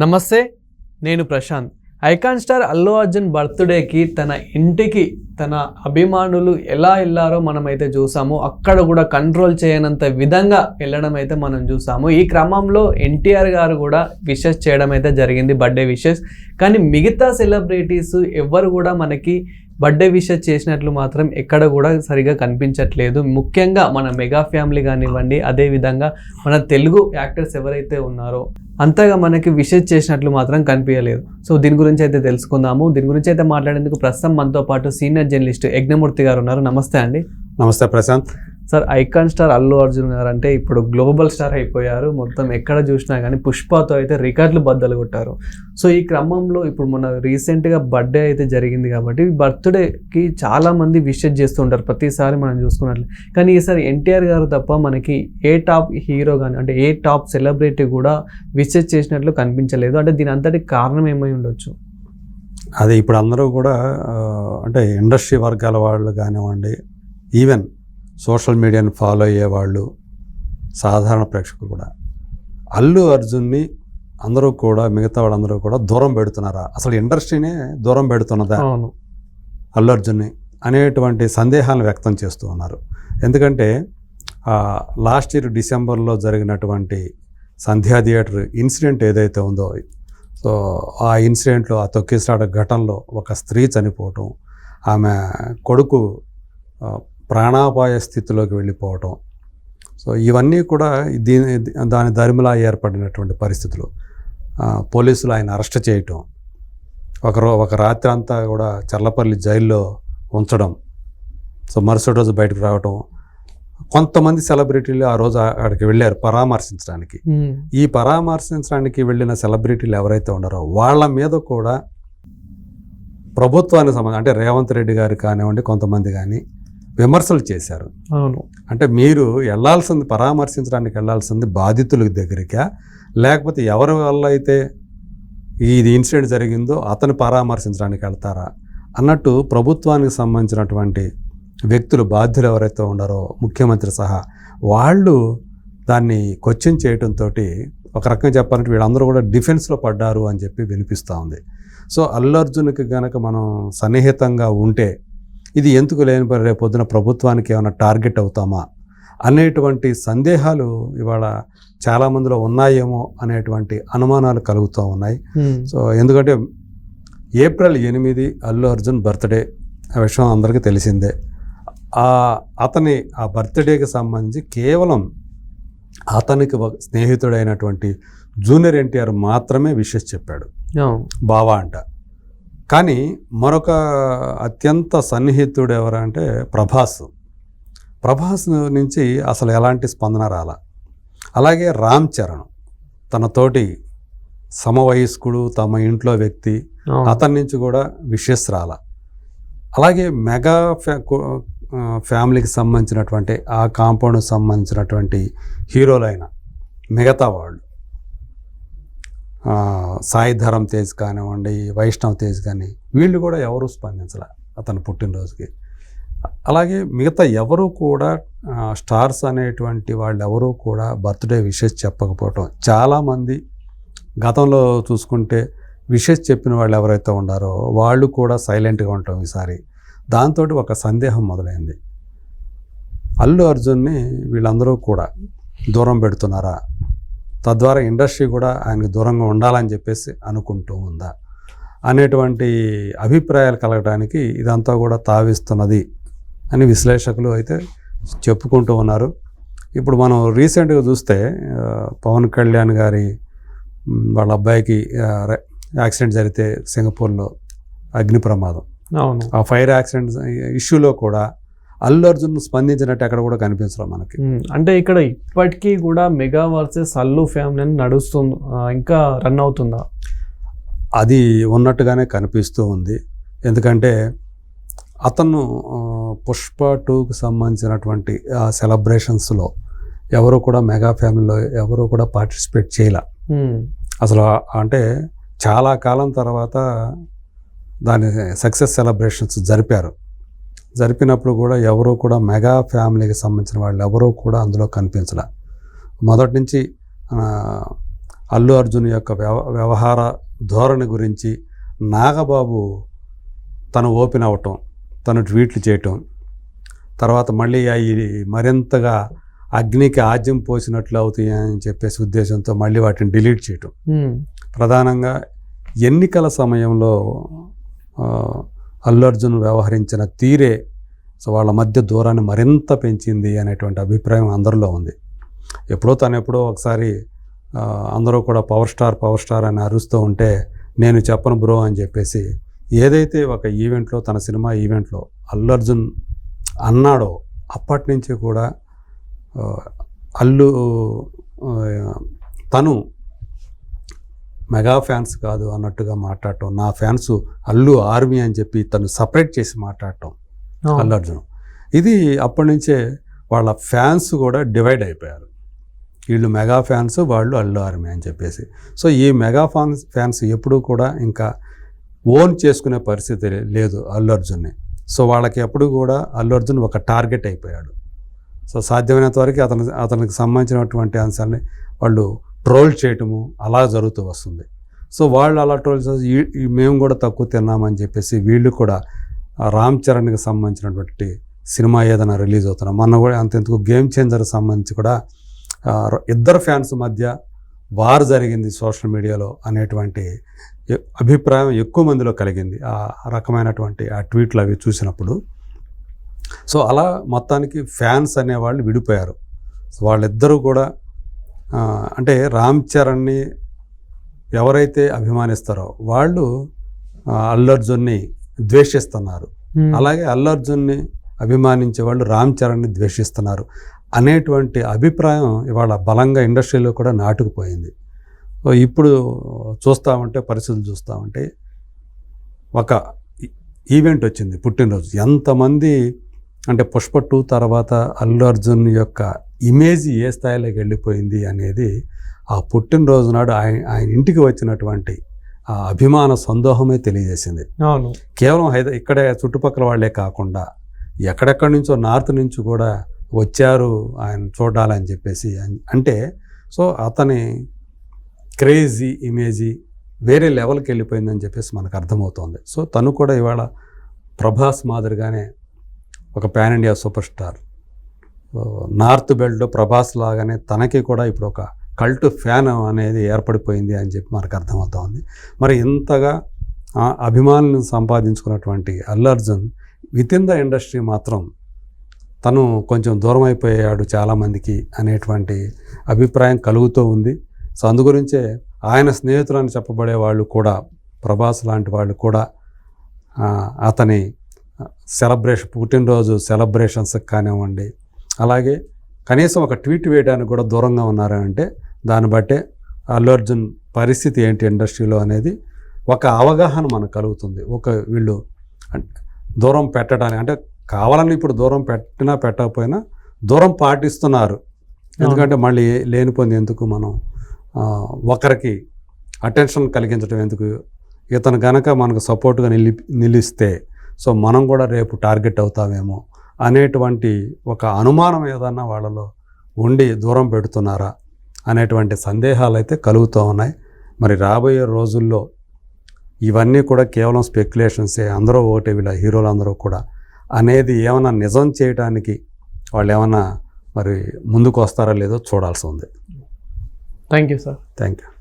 నమస్తే నేను Prashanth. Icon star Allu Arjun బర్త్డేకి తన ఇంటికి తన అభిమానులు ఎలా వెళ్ళారో మనమైతే చూసాము. అక్కడ కూడా కంట్రోల్ చేయనంత విధంగా వెళ్ళడం అయితే మనం చూసాము. ఈ క్రమంలో ఎన్టీఆర్ గారు కూడా విషెస్ చేయడం అయితే జరిగింది బర్త్డే విషెస్. కానీ మిగతా సెలబ్రిటీస్ ఎవరు కూడా మనకి బర్త్డే విషెస్ చేసినట్లు మాత్రం ఎక్కడ కూడా సరిగా కనిపించట్లేదు. ముఖ్యంగా మన మెగా ఫ్యామిలీ కానివ్వండి అదేవిధంగా మన తెలుగు యాక్టర్స్ ఎవరైతే ఉన్నారో అంతగా మనకి విషెస్ చేసినట్లు మాత్రం కనిపించలేదు. సో దీని గురించి అయితే తెలుసుకుందాము. దీని గురించి అయితే మాట్లాడేందుకు ప్రస్తుతం మనతో పాటు సీనియర్ జర్నలిస్ట్ యజ్ఞమూర్తి గారు ఉన్నారు. నమస్తే అండి. నమస్తే Prashant. Sir icon star Allu Arjun గారు అంటే ఇప్పుడు గ్లోబల్ స్టార్ అయిపోయారు. మొత్తం ఎక్కడ చూసినా కానీ పుష్పతో అయితే రికార్డులు బద్దలు కొట్టారు. సో ఈ క్రమంలో ఇప్పుడు మన రీసెంట్గా బర్త్డే అయితే జరిగింది కాబట్టి బర్త్డేకి చాలామంది మంది చేస్తూ చేస్తుంటారు ప్రతిసారి మనం చూసుకున్నట్లు. కానీ ఈసారి ఎన్టీఆర్ గారు తప్ప మనకి ఏ టాప్ హీరో కానీ అంటే ఏ టాప్ సెలబ్రిటీ కూడా విషెస్ చేసినట్లు కనిపించలేదు. అంటే దీని అంతటి కారణం ఏమై ఉండొచ్చు? అది ఇప్పుడు అందరూ కూడా అంటే ఇండస్ట్రీ వర్గాల వాళ్ళు కానివ్వండి ఈవెన్ సోషల్ మీడియాని ఫాలో అయ్యే వాళ్ళు సాధారణ ప్రేక్షకులు కూడా. అల్లు అర్జున్ని అందరూ కూడా మిగతా వాళ్ళందరూ కూడా దూరం పెడుతున్నారా? అసలు ఇండస్ట్రీనే దూరం పెడుతున్నదా? అల్లు అర్జున్ని అనేటువంటి సందేహాలను వ్యక్తం చేస్తూ ఉన్నారు. ఎందుకంటే లాస్ట్ ఇయర్ డిసెంబర్లో జరిగినటువంటి సంధ్యా థియేటర్ ఇన్సిడెంట్ ఏదైతే ఉందో సో ఆ ఇన్సిడెంట్లో ఆ తొక్కిసలాట ఘటనలో ఒక స్త్రీ చనిపోవటం ఆమె కొడుకు ప్రాణాపాయ స్థితిలోకి వెళ్ళిపోవటం. సో ఇవన్నీ కూడా దీని దాని దరిమిలా ఏర్పడినటువంటి పరిస్థితులు. పోలీసులు ఆయన అరెస్ట్ చేయటం. ఒక రో ఒక రాత్రి అంతా కూడా చర్లపల్లి జైల్లో ఉంచడం. సో మరుసటి రోజు బయటకు రావటం. కొంతమంది సెలబ్రిటీలు ఆ రోజు అక్కడికి వెళ్ళారు పరామర్శించడానికి. ఈ పరామర్శించడానికి వెళ్ళిన సెలబ్రిటీలు ఎవరైతే ఉన్నారో వాళ్ళ మీద కూడా ప్రభుత్వానికి సంబంధం అంటే రేవంత్ రెడ్డి గారు కానివ్వండి కొంతమంది కానీ విమర్శలు చేశారు. అవును. అంటే మీరు వెళ్ళాల్సింది పరామర్శించడానికి వెళ్ళాల్సింది బాధితుల దగ్గరికా? లేకపోతే ఎవరి వల్ల అయితే ఈ ఇన్సిడెంట్ జరిగిందో అతను పరామర్శించడానికి వెళ్తారా? అన్నట్టు ప్రభుత్వానికి సంబంధించినటువంటి వ్యక్తులు బాధ్యులు ఎవరైతే ఉన్నారో ముఖ్యమంత్రి సహా వాళ్ళు దాన్ని క్వశ్చన్ చేయడంతో ఒక రకంగా చెప్పాలంటే వీళ్ళందరూ కూడా డిఫెన్స్లో పడ్డారు అని చెప్పి వినిపిస్తూ ఉంది. సో అల్లు అర్జున్కి కనుక మనం సన్నిహితంగా ఉంటే ఇది ఎందుకు లేని పని? రేపు పొద్దున ప్రభుత్వానికి ఏమైనా టార్గెట్ అవుతామా? అనేటువంటి సందేహాలు ఇవాళ చాలామందిలో ఉన్నాయేమో అనేటువంటి అనుమానాలు కలుగుతూ ఉన్నాయి. సో ఎందుకంటే ఏప్రిల్ ఎనిమిది అల్లు అర్జున్ బర్త్డే ఆ విషయం అందరికీ తెలిసిందే. ఆ అతని ఆ బర్త్డేకి సంబంధించి కేవలం అతనికి స్నేహితుడైనటువంటి జూనియర్ ఎన్టీఆర్ మాత్రమే విషెస్ చెప్పాడు. బావా అంట. కానీ మరొక అత్యంత సన్నిహితుడు ఎవరంటే ప్రభాస్. ప్రభాస్ నుంచి అసలు ఎలాంటి స్పందన రాల. అలాగే రామ్ చరణ్ తన తోటి సమవయస్కుడు తమ ఇంట్లో వ్యక్తి. అతని నుంచి కూడా విషెస్ రాల. అలాగే మెగా ఫ్యామిలీకి సంబంధించినటువంటి ఆ కాంపౌండ్కి సంబంధించినటువంటి హీరోలైన మిగతా వాళ్ళు. సాయి తేజ్ కానివ్వండి వైష్ణవ్ తేజ్ కానీ వీళ్ళు కూడా ఎవరు స్పందించాల అతను పుట్టినరోజుకి. అలాగే మిగతా ఎవరు కూడా స్టార్స్ అనేటువంటి వాళ్ళు ఎవరు కూడా బర్త్డే విషెస్ చెప్పకపోవటం చాలామంది గతంలో చూసుకుంటే విషెస్ చెప్పిన వాళ్ళు ఎవరైతే ఉన్నారో వాళ్ళు కూడా సైలెంట్గా ఉంటాం ఈసారి. దాంతో ఒక సందేహం మొదలైంది. అల్లు అర్జున్ని వీళ్ళందరూ కూడా దూరం పెడుతున్నారా? తద్వారా ఇండస్ట్రీ కూడా ఆయనకు దూరంగా ఉండాలని చెప్పేసి అనుకుంటూ ఉందా? అనేటువంటి అభిప్రాయాలు కలగడానికి ఇదంతా కూడా తావిస్తున్నది అని విశ్లేషకులు అయితే చెప్పుకుంటూ ఉన్నారు. ఇప్పుడు మనం రీసెంట్గా చూస్తే పవన్ కళ్యాణ్ గారి వాళ్ళ అబ్బాయికి యాక్సిడెంట్ జరిగితే సింగపూర్లో అగ్ని ప్రమాదం. అవును. ఆ ఫైర్ యాక్సిడెంట్ ఇష్యూలో కూడా అల్లు అర్జున్ స్పందించినట్టు ఎక్కడ కూడా కనిపించడం మనకి. అంటే ఇక్కడ ఇప్పటికీ కూడా మెగా వర్సెస్ అల్లు ఫ్యామిలీ అని నడుస్తుంది ఇంకా రన్ అవుతుందా? అది ఉన్నట్టుగానే కనిపిస్తూ ఉంది. ఎందుకంటే అతను పుష్ప టూకి సంబంధించినటువంటి సెలబ్రేషన్స్లో ఎవరు కూడా మెగా ఫ్యామిలీలో ఎవరు కూడా పార్టిసిపేట్ చేయలే. అసలు అంటే చాలా కాలం తర్వాత దాని సక్సెస్ సెలబ్రేషన్స్ జరిపారు. జరిపినప్పుడు కూడా ఎవరు కూడా మెగా ఫ్యామిలీకి సంబంధించిన వాళ్ళు ఎవరూ కూడా అందులో కనిపించలే. మొదటి నుంచి అల్లు అర్జున్ యొక్క వ్యవ వ్యవహార ధోరణి గురించి నాగబాబు తను ఓపెన్ అవ్వటం తను ట్వీట్లు చేయటం తర్వాత మళ్ళీ అవి మరింతగా అగ్నికి ఆజ్యం పోసినట్లు అవుతాయి అని చెప్పేసి ఉద్దేశంతో మళ్ళీ వాటిని డిలీట్ చేయటం. ప్రధానంగా ఎన్నికల సమయంలో అల్లర్జున్ అల్లు అర్జున్ వ్యవహరించిన తీరే సో వాళ్ళ మధ్య దూరాన్ని మరింత పెంచింది అనేటువంటి అభిప్రాయం అందరిలో ఉంది. ఎప్పుడో తను ఎప్పుడో ఒకసారి అందరూ కూడా పవర్ స్టార్ పవర్ స్టార్ అని అరుస్తూ ఉంటే నేను చెప్పను బ్రో అని చెప్పేసి ఏదైతే ఒక ఈవెంట్లో తన సినిమా ఈవెంట్లో అల్లు అర్జున్ అన్నాడో అప్పటి నుంచి కూడా అల్లు తను మెగా ఫ్యాన్స్ కాదు అన్నట్టుగా మాట్లాడటం. నా ఫ్యాన్స్ అల్లు ఆర్మీ అని చెప్పి తను సపరేట్ చేసి మాట్లాడటం. అల్లు అర్జున్. ఇది అప్పటి నుంచే వాళ్ళ ఫ్యాన్స్ కూడా డివైడ్ అయిపోయారు. వీళ్ళు మెగా ఫ్యాన్స్ వాళ్ళు అల్లు ఆర్మీ అని చెప్పేసి. సో ఈ మెగా ఫ్యాన్స్ ఫ్యాన్స్ ఎప్పుడూ కూడా ఇంకా ఓన్ చేసుకునే పరిస్థితి లేదు అల్లు అర్జున్ని. సో వాళ్ళకి ఎప్పుడు కూడా అల్లు అర్జున్ ఒక టార్గెట్ అయిపోయాడు. సో సాధ్యమైనంత వరకు అతని అతనికి సంబంధించినటువంటి అంశాలని వాళ్ళు ట్రోల్ చేయటము అలా జరుగుతూ వస్తుంది. సో వాళ్ళు అలా ట్రోల్ చేసి మేము కూడా తక్కువ తిన్నామని చెప్పేసి వీళ్ళు కూడా రామ్ చరణ్కి సంబంధించినటువంటి సినిమా ఏదైనా రిలీజ్ అవుతున్నా మొన్న కూడా అంతెందుకు గేమ్ చేంజర్కి సంబంధించి కూడా ఇద్దరు ఫ్యాన్స్ మధ్య వార్ జరిగింది సోషల్ మీడియాలో అనేటువంటి అభిప్రాయం ఎక్కువ మందిలో కలిగింది. ఆ రకమైనటువంటి ఆ ట్వీట్లు అవి చూసినప్పుడు. సో అలా మొత్తానికి ఫ్యాన్స్ అనేవాళ్ళు విడిపోయారు. వాళ్ళిద్దరూ కూడా అంటే రామ్ చరణ్ని ఎవరైతే అభిమానిస్తారో వాళ్ళు ఆ, అల్లు అర్జున్ని ద్వేషిస్తున్నారు. అలాగే అల్లు అర్జున్ని అభిమానించే వాళ్ళు రామ్ చరణ్ని ద్వేషిస్తున్నారు అనేటువంటి అభిప్రాయం ఇవాళ బలంగా ఇండస్ట్రీలో కూడా నాటుకుపోయింది. ఇప్పుడు చూస్తామంటే పరిస్థితులు చూస్తామంటే ఒక ఈవెంట్ వచ్చింది పుట్టినరోజు. ఎంతమంది అంటే పుష్ప టూ తర్వాత అల్లు అర్జున్ యొక్క ఇమేజ్ ఏ స్థాయిలోకి వెళ్ళిపోయింది అనేది ఆ పుట్టినరోజు నాడు ఆయన ఆయన ఇంటికి వచ్చినటువంటి ఆ అభిమాన సందోహమే తెలియజేసింది. అవును. కేవలం హైదరా ఇక్కడే చుట్టుపక్కల వాళ్ళే కాకుండా ఎక్కడెక్కడి నుంచో నార్త్ నుంచి కూడా వచ్చారు ఆయన చూడాలని చెప్పేసి అంటే సో అతని క్రేజీ ఇమేజీ వేరే లెవెల్కి వెళ్ళిపోయిందని చెప్పేసి మనకు అర్థమవుతోంది. సో తను కూడా ఇవాళ ప్రభాస్ మాదిరిగానే ఒక pan India super star. North belt Prabhas లాగానే తనకి కూడా ఇప్పుడు ఒక కల్ట్ ఫ్యాన్ అనేది ఏర్పడిపోయింది అని చెప్పి మనకు అర్థమవుతోంది. మరి ఇంతగా అభిమానులను సంపాదించుకున్నటువంటి Allu Arjun within the industry మాత్రం తను కొంచెం దూరం అయిపోయాడు చాలామందికి అనేటువంటి అభిప్రాయం కలుగుతూ ఉంది. సో అందుగురించే ఆయన స్నేహితులని చెప్పబడే వాళ్ళు కూడా ప్రభాస్ లాంటి వాళ్ళు కూడా అతని సెలబ్రేషన్ పుట్టినరోజు సెలబ్రేషన్స్కి కానివ్వండి అలాగే కనీసం ఒక ట్వీట్ వేయడానికి కూడా దూరంగా ఉన్నారు అంటే దాన్ని బట్టే అల్లు అర్జున్ పరిస్థితి ఏంటి ఇండస్ట్రీలో అనేది ఒక అవగాహన మనకు కలుగుతుంది. ఒక వీళ్ళు దూరం పెట్టడానికి అంటే కావాలని ఇప్పుడు దూరం పెట్టినా పెట్టకపోయినా దూరం పాటిస్తున్నారు. ఎందుకంటే మళ్ళీ లేనిపోయింది ఎందుకు మనం ఒకరికి అటెన్షన్ కలిగించడం ఎందుకు? ఇతను గనక మనకు సపోర్ట్గా నిలి నిలిస్తే సో మనం కూడా రేపు టార్గెట్ అవుతామేమో అనేటువంటి ఒక అనుమానం ఏదన్నా వాళ్ళలో ఉండి దూరం పెడుతున్నారా అనేటువంటి సందేహాలు అయితే కలుగుతూ ఉన్నాయి. మరి రాబోయే రోజుల్లో ఇవన్నీ కూడా కేవలం స్పెక్యులేషన్సే అందరూ ఒకటే వీళ్ళ హీరోలు అందరూ కూడా. అనేది ఏమైనా నిజం చేయడానికి వాళ్ళు ఏమైనా మరి ముందుకు వస్తారా లేదో చూడాల్సి ఉంది. Thank you sir thank you